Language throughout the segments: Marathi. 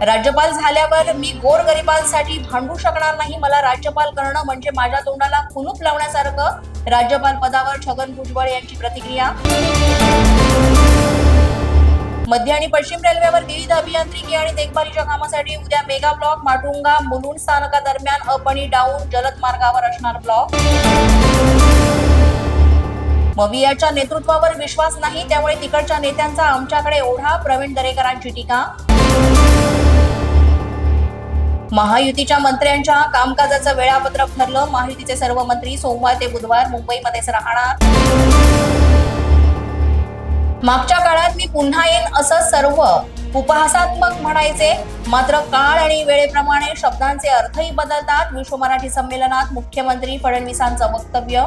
राज्यपाल झाल्यावर मी गोरगरिबांसाठी भांडू शकणार नाही. मला राज्यपाल करणं म्हणजे माझ्या तोंडाला कुलूप लावण्यासारखं राज्यपाल पदावर छगन भुजबळ यांची प्रतिक्रिया. मध्य आणि पश्चिम रेल्वेवर विविध अभियांत्रिकी आणि देखभालीच्या कामासाठी उद्या मेगा ब्लॉक माटुंगा मुलुंड स्थानकादरम्यान अप आणि डाऊन जलद मार्गावर असणार ब्लॉक. मवियाच्या नेतृत्वावर विश्वास नाही त्यामुळे तिकडच्या नेत्यांचा आमच्याकडे ओढा प्रवीण दरेकरांची टीका. महायुतीच्या मंत्र्यांच्या कामकाजाचं वेळापत्रक ठरलं. महायुतीचे सर्व मंत्री सोमवार ते बुधवार मुंबईमध्येच राहणार. मागच्या काळात मी पुन्हा येईन असं सर्व उपहासात्मक म्हणायचे. मात्र काळ आणि वेळेप्रमाणे शब्दांचे अर्थही बदलतात. विश्व मराठी संमेलनात मुख्यमंत्री फडणवीसांचं वक्तव्य.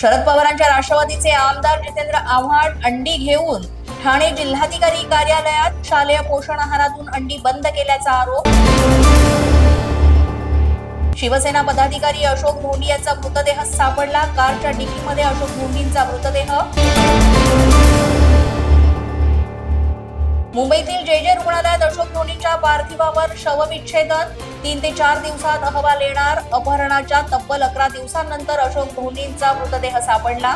शरद पवारांच्या राष्ट्रवादीचे आमदार जितेंद्र आव्हाड अंडी घेऊन ठाणे जिल्हाधिकारी कार्यालयात शालेय पोषण आहारातून अंडी बंद केल्याचा आरोप. शिवसेना पदाधिकारी अशोक भोंडी यांचा मृतदेह सापडला. कारच्या डिकीमध्ये अशोक भोंडींचा मृतदेह. मुंबईतील जे जे रुग्णालयात अशोक धोनीच्या पार्थिवावर शवविच्छेदन तीन ते चार दिवसात अहवाल येणार. अपहरणाच्या तब्बल अकरा दिवसांनंतर अशोक धोनींचा मृतदेह सापडला.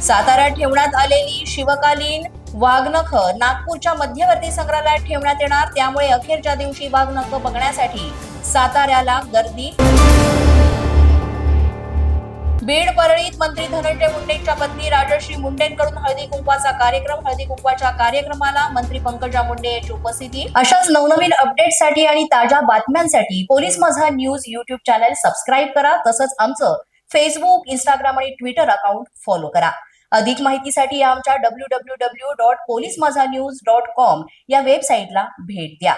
साताऱ्यात ठेवण्यात आलेली शिवकालीन वाघनख नागपूरच्या मध्यवर्ती संग्रहालयात ठेवण्यात येणार. त्यामुळे अखेरच्या दिवशी वाघनख बघण्यासाठी साताऱ्याला गर्दी. बीड परळीत मंत्री धनंजय मुंडेंच्या पत्नी राजश्री मुंडेंकडून हळदी कुंकवाचा कार्यक्रम. हळदी कुंकवाच्या कार्यक्रमाला मंत्री पंकजा मुंडे यांची उपस्थिती. अशाच नवनवीन अपडेटसाठी आणि ताज्या बातम्यांसाठी police Majha news YouTube channel subscribe करा. तसंच आमचं फेसबुक इंस्टाग्राम आणि ट्विटर अकाउंट फॉलो करा. अधिक माहितीसाठी आमच्या W W W dot police Majha news dot com या वेबसाईटला भेट द्या.